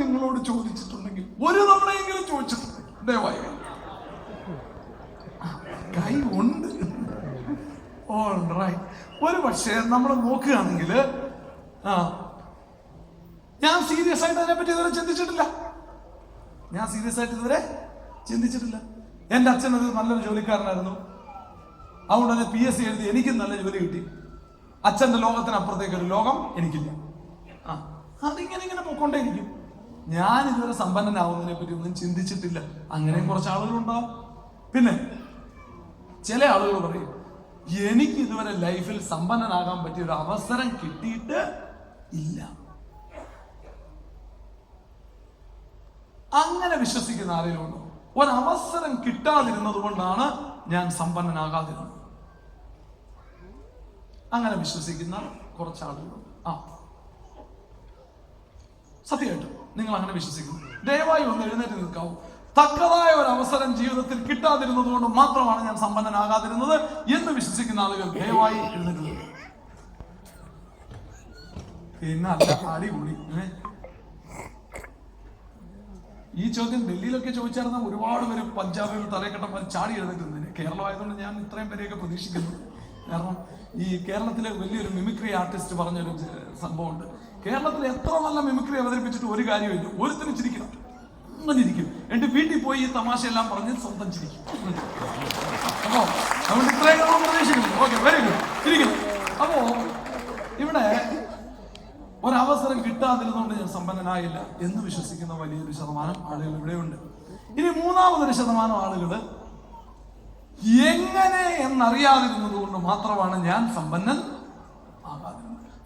നിങ്ങളോട് ചോദിച്ചിട്ടുണ്ടെങ്കിൽ ഒരു തവണയെങ്കിലും ചോദിച്ചിട്ടുണ്ട് ദയവായി. കൈ ഉണ്ട്. ഒരു പക്ഷേ നമ്മൾ നോക്കുകയാണെങ്കിൽ ആ ഞാൻ സീരിയസ് ആയിട്ട് അതിനെപ്പറ്റി ഇതുവരെ ചിന്തിച്ചിട്ടില്ല. ഞാൻ സീരിയസ് ആയിട്ട് ഇതുവരെ ചിന്തിച്ചിട്ടില്ല. എന്റെ അച്ഛൻ ഒരു നല്ലൊരു ജോലിക്കാരനായിരുന്നു. അതുകൊണ്ട് തന്നെ പി എസ് സി എഴുതി എനിക്കും നല്ല ജോലി കിട്ടി. അച്ഛന്റെ ലോകത്തിനപ്പുറത്തേക്ക് ഒരു ലോകം എനിക്കില്ല. ആ അതിങ്ങനെ ഇങ്ങനെ പൊക്കോണ്ടേയിരിക്കും ഞാൻ ഇതുവരെ സമ്പന്നനാവുന്നതിനെ പറ്റി ഒന്നും ചിന്തിച്ചിട്ടില്ല. അങ്ങനെയും കുറച്ച് ആളുകളുണ്ടോ പിന്നെ ചില ആളുകൾ പറയും എനിക്ക് ഇതുവരെ ലൈഫിൽ സമ്പന്നനാകാൻ പറ്റിയ ഒരു അവസരം കിട്ടിയിട്ട് ഇല്ല. അങ്ങനെ വിശ്വസിക്കുന്ന ആരെങ്കിലും ഉണ്ടോ? ഒരവസരം കിട്ടാതിരുന്നത് കൊണ്ടാണ് ഞാൻ സമ്പന്നനാകാതിരുന്നത്. അങ്ങനെ വിശ്വസിക്കുന്ന കുറച്ചാളുകൾ ആ. സത്യമായിട്ടും. നിങ്ങൾ അങ്ങനെ വിശ്വസിക്കുന്നു ദയവായി ഒന്ന് എഴുന്നേറ്റ് നിൽക്കാവൂ. തക്കതായ ഒരു അവസരം ജീവിതത്തിൽ കിട്ടാതിരുന്നത് കൊണ്ട് മാത്രമാണ് ഞാൻ സമ്പന്നനാകാതിരുന്നത് എന്ന് വിശ്വസിക്കുന്ന ആളുകൾ ദയവായി എഴുന്നേറ്റ് നിൽക്കുക പിന്നെ അല്ല ഏ? ഈ ചോദ്യം ഡൽഹിയിലൊക്കെ ചോദിച്ചായിരുന്ന ഒരുപാട് പേര് പഞ്ചാബിൽ തലക്കെട്ടന്മാർ ചാടി എഴുന്നേറ്റ് കേരളം ആയതുകൊണ്ട് ഞാൻ ഇത്രയും പേരെയൊക്കെ പ്രതീക്ഷിക്കുന്നു. കാരണം ഈ കേരളത്തിലെ വലിയൊരു മിമിക്രി ആർട്ടിസ്റ്റ് പറഞ്ഞൊരു സംഭവമുണ്ട്. കേരളത്തിൽ എത്ര നല്ല മിമിക്രി അവതരിപ്പിച്ചിട്ട് ഒരു കാര്യമില്ല ഒരുത്തിനും ചിരിക്കണം. അങ്ങനെ ഇരിക്കും എന്റെ വീട്ടിൽ പോയി ഈ തമാശയെല്ലാം പറഞ്ഞ് സ്വന്തം ചിരിക്കും. അപ്പോ നമ്മൾ വെരി ഗുഡ് അപ്പോ ഇവിടെ ഒരവസരം കിട്ടാതിരുന്നുകൊണ്ട് ഞാൻ സമ്പന്നനായില്ല എന്ന് വിശ്വസിക്കുന്ന വലിയൊരു ശതമാനം ആളുകൾ ഇവിടെയുണ്ട്. ഇനി മൂന്നാമതൊരു ശതമാനം ആളുകൾ എങ്ങനെ എന്നറിയാതിരുന്നത് കൊണ്ട് മാത്രമാണ് ഞാൻ സമ്പന്നൻ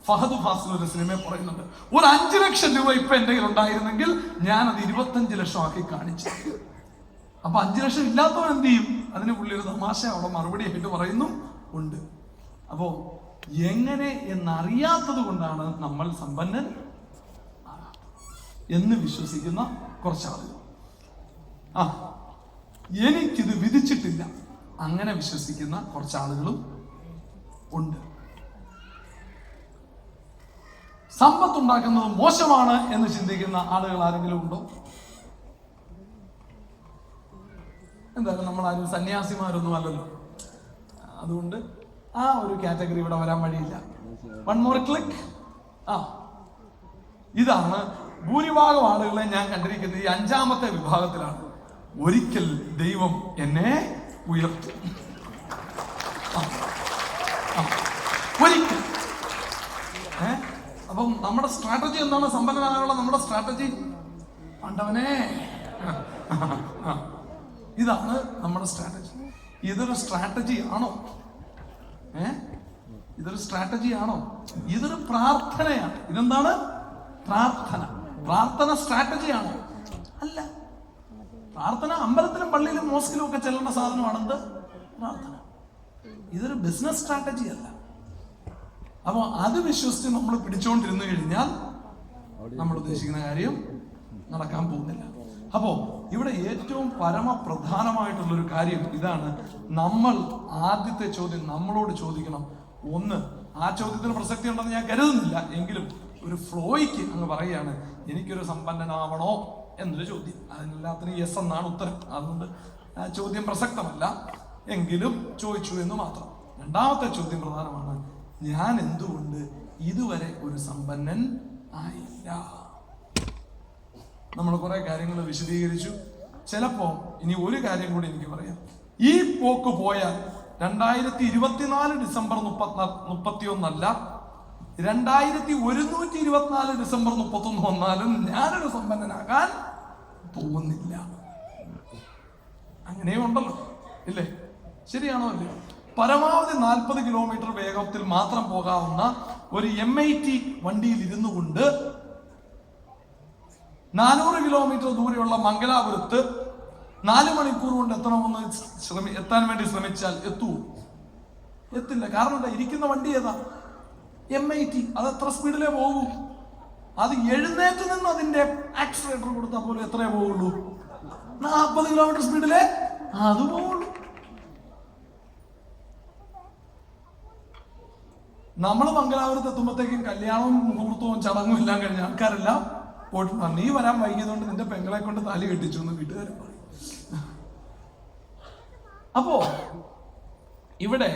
ഫഹദ് ഫാസിൽ ഒരു സിനിമ പറയുന്നുണ്ട്. ഒരു അഞ്ചു ലക്ഷം രൂപ ഇപ്പൊ എന്റെ കയ്യിൽ ഉണ്ടായിരുന്നെങ്കിൽ ഞാൻ അത് ഇരുപത്തഞ്ച് ലക്ഷം ആക്കി കാണിച്ചു. അപ്പൊ അഞ്ചു ലക്ഷം ഇല്ലാത്തവൻ എന്ത് ചെയ്യും? അതിന് പുള്ളി ഒരു തമാശ അവിടെ മറുപടി ആയിട്ട് പറയുന്നു ഉണ്ട്. അപ്പോ എങ്ങനെ എന്നറിയാത്തത് കൊണ്ടാണ് നമ്മൾ സമ്പന്നൻ എന്ന് വിശ്വസിക്കുന്ന കുറച്ച് ആളുകൾ ആ എനിക്കിത് വിധിച്ചിട്ടില്ല. അങ്ങനെ വിശ്വസിക്കുന്ന കുറച്ച് ആളുകളും ഉണ്ട്. സമ്പത്തുണ്ടാക്കുന്നത് മോശമാണ് എന്ന് ചിന്തിക്കുന്ന ആളുകൾ ആരെങ്കിലും ഉണ്ടോ? എന്തായാലും നമ്മൾ ആരും സന്യാസിമാരൊന്നും അല്ലല്ലോ. അതുകൊണ്ട് ആ ഒരു കാറ്റഗറി ഇവിടെ വരാൻ വഴിയില്ല. വൺ മോർ ക്ലിക്ക് ആ. ഇതാണ് ഭൂരിഭാഗം ആളുകളെ ഞാൻ കണ്ടിരിക്കുന്നത് ഈ അഞ്ചാമത്തെ വിഭാഗത്തിലാണ്. ഒരിക്കൽ ദൈവം എന്നെ ഉയർത്തും. ഒരിക്കൽ. അപ്പം നമ്മുടെ സ്ട്രാറ്റജി എന്താണ്? സമ്പന്നനാകാനുള്ള നമ്മുടെ സ്ട്രാറ്റജി പണ്ടവനെ ഇതാണ് നമ്മുടെ സ്ട്രാറ്റജി ഇതൊരു സ്ട്രാറ്റജി ആണോ? ഏ? ഇതൊരു സ്ട്രാറ്റജി ആണോ? ഇതൊരു പ്രാർത്ഥനയാണ്. ഇതെന്താണ്? പ്രാർത്ഥന. പ്രാർത്ഥന സ്ട്രാറ്റജി ആണോ? അല്ല. പ്രാർത്ഥന അമ്പലത്തിലും പള്ളിയിലും മോസ്കിലും ഒക്കെ ചെല്ലേണ്ട സാധനമാണെന്ത്? പ്രാർത്ഥന. ഇതൊരു ബിസിനസ് സ്ട്രാറ്റജി അല്ല. അപ്പോൾ അത് വിശ്വസിച്ച് നമ്മൾ പിടിച്ചുകൊണ്ടിരുന്നു കഴിഞ്ഞാൽ നമ്മൾ ഉദ്ദേശിക്കുന്ന കാര്യം നടക്കാൻ പോകുന്നില്ല. അപ്പോ ഇവിടെ ഏറ്റവും പരമപ്രധാനമായിട്ടുള്ള ഒരു കാര്യം ഇതാണ്. നമ്മൾ ആദ്യത്തെ ചോദ്യം നമ്മളോട് ചോദിക്കണം. ഒന്ന് ആ ചോദ്യത്തിന് പ്രസക്തി ഉണ്ടെന്ന് ഞാൻ കരുതുന്നില്ല. എങ്കിലും ഒരു ഫ്ലോയ്ക്ക് അങ്ങ് പറയുകയാണ് എനിക്കൊരു സമ്പന്നനാവണോ? എന്നൊരു ചോദ്യം. അതിനെല്ലാത്തിനും യെസ് എന്നാണ് ഉത്തരം. അതുകൊണ്ട് ചോദ്യം പ്രസക്തമല്ല. എങ്കിലും ചോദിച്ചു എന്ന് മാത്രം. രണ്ടാമത്തെ ചോദ്യം പ്രധാനമാണ് ഞാൻ എന്തുകൊണ്ട് ഇതുവരെ ഒരു സമ്പന്നൻ ആയില്ല? നമ്മൾ കുറെ കാര്യങ്ങൾ വിശദീകരിച്ചു. ചിലപ്പോ ഇനി ഒരു കാര്യം കൂടി എനിക്ക് പറയാം. ഈ പോക്ക് പോയാൽ രണ്ടായിരത്തി ഇരുപത്തിനാല് ഡിസംബർ മുപ്പത്തി ഒന്നല്ല രണ്ടായിരത്തി ഒരുന്നൂറ്റി ഇരുപത്തിനാല് ഡിസംബർ മുപ്പത്തി ഒന്ന് വന്നാലും ഞാനൊരു സമ്പന്നനാകാൻ പോകുന്നില്ല. അങ്ങനെയും ഉണ്ടല്ലോ ഇല്ലേ? ശരിയാണോ അല്ലേ പരമാവധി നാൽപ്പത് കിലോമീറ്റർ വേഗത്തിൽ മാത്രം പോകാവുന്ന ഒരു എം ഐ ടി വണ്ടിയിൽ ഇരുന്നു കൊണ്ട് നാനൂറ് കിലോമീറ്റർ ദൂരെയുള്ള മംഗലാപുരത്ത് നാല് മണിക്കൂർ കൊണ്ട് എത്തണമെന്ന് ശ്രമി എത്താൻ വേണ്ടി ശ്രമിച്ചാൽ എത്തൂ. എത്തില്ല. കാരണം എന്താ? ഇരിക്കുന്ന വണ്ടി ഏതാ? എം ഐ ടി അത് എത്ര സ്പീഡിലേ പോകൂ? അത് എഴുന്നേറ്റ് നിന്ന് അതിന്റെ ആക്സിലേറ്റർ കൊടുത്താൽ പോലും എത്രയേ പോവുള്ളൂ? നാൽപ്പത് കിലോമീറ്റർ സ്പീഡിലേ? അത് പോവുള്ളൂ. നമ്മൾ മംഗലാപുരത്ത് എത്തുമ്പോഴത്തേക്കും കല്യാണവും മുഹൂർത്തവും ചടങ്ങും എല്ലാം കഴിഞ്ഞ ആൾക്കാരെല്ലാം പോയിട്ട് നീ വരാൻ വൈകിയതുകൊണ്ട് നിന്റെ പെങ്ങളെ കൊണ്ട് താലി കെട്ടിച്ചു എന്ന് വീട്ടുകാർ പറയും. അപ്പോ ഇവിടെ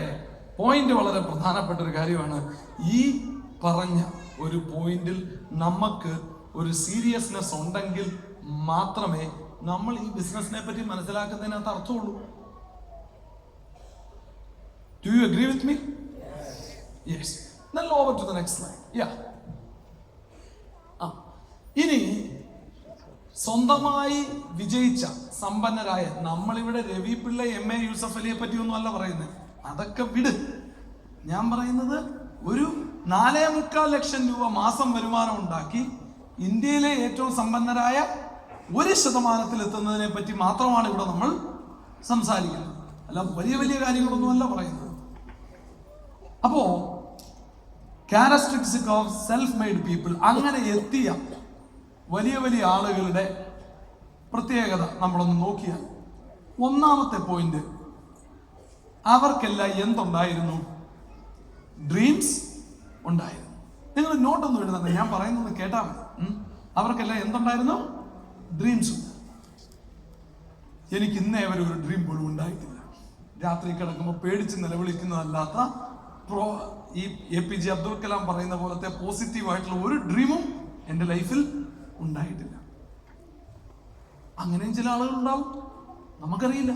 പോയിന്റ് വളരെ പ്രധാനപ്പെട്ട ഒരു കാര്യമാണ്. ഈ പറഞ്ഞ ഒരു പോയിന്റിൽ നമുക്ക് ഒരു സീരിയസ്നെസ് ഉണ്ടെങ്കിൽ മാത്രമേ നമ്മൾ ഈ ബിസിനസിനെ പറ്റി മനസ്സിലാക്കുന്നതിനകത്ത് അർത്ഥമുള്ളൂ. Do you agree with me yes നല്ല over to the next line yeah ah. ഇനി സ്വന്തമായി വിജയിച്ച സമ്പന്നരായ നമ്മളിവിടെ രവി പിള്ള എം എ യൂസഫ് അലിയെ പറ്റിയൊന്നും അല്ല പറയുന്നത്. അതൊക്കെ വിട്. ഞാൻ പറയുന്നത് ഒരു നാലേ മുക്കാൽ ലക്ഷം രൂപ മാസം വരുമാനം ഉണ്ടാക്കി ഇന്ത്യയിലെ ഏറ്റവും സമ്പന്നരായ ഒരു ശതമാനത്തിൽ എത്തുന്നതിനെ പറ്റി മാത്രമാണ് ഇവിടെ നമ്മൾ സംസാരിക്കുന്നത്. അല്ല വലിയ വലിയ കാര്യങ്ങളൊന്നും അല്ല പറയുന്നത്. അപ്പോ characteristic of self made people അങ്ങനെ എത്തിയ വലിയ വലിയ ആളുകളുടെ പ്രത്യേകത നമ്മളൊന്ന് നോക്കിയാൽ. ഒന്നാമത്തെ പോയിന്റ് അവർക്കെല്ലാം എന്തുണ്ടായിരുന്നു? ഡ്രീംസ് ഉണ്ടായിരുന്നു. നിങ്ങൾ നോട്ടൊന്നും എഴുതണ്ട ഞാൻ പറയുന്നത് കേട്ടാൽ മതി. അവർക്കെല്ലാം എന്തുണ്ടായിരുന്നു? ഡ്രീംസ് എനിക്ക് ഇന്നേ വരെ ഒരു ഡ്രീം പോലും ഉണ്ടായിട്ടില്ല. രാത്രി കിടക്കുമ്പോൾ പേടിച്ച് നിലവിളിക്കുന്നതല്ലാത്ത പ്രോ ഈ A P J Abdul Kalam പറയുന്ന പോലത്തെ പോസിറ്റീവ് ആയിട്ടുള്ള ഒരു ഡ്രീമും എന്റെ ലൈഫിൽ ഉണ്ടായിട്ടില്ല. അങ്ങനെയും ചില ആളുകൾ ഉണ്ടാവും നമുക്കറിയില്ല.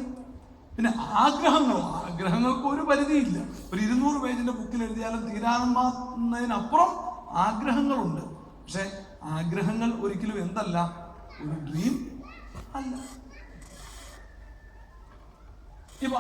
പിന്നെ ആഗ്രഹങ്ങൾ ആഗ്രഹങ്ങൾക്ക് ഒരു പരിധിയില്ല. ഒരു ഇരുന്നൂറ് പേജിന്റെ ബുക്കിൽ എഴുതിയാലും തീരാവുന്നതിനപ്പുറം ആഗ്രഹങ്ങളുണ്ട്. പക്ഷെ ആഗ്രഹങ്ങൾ ഒരിക്കലും എന്തല്ല? ഒരു ഡ്രീം അല്ല.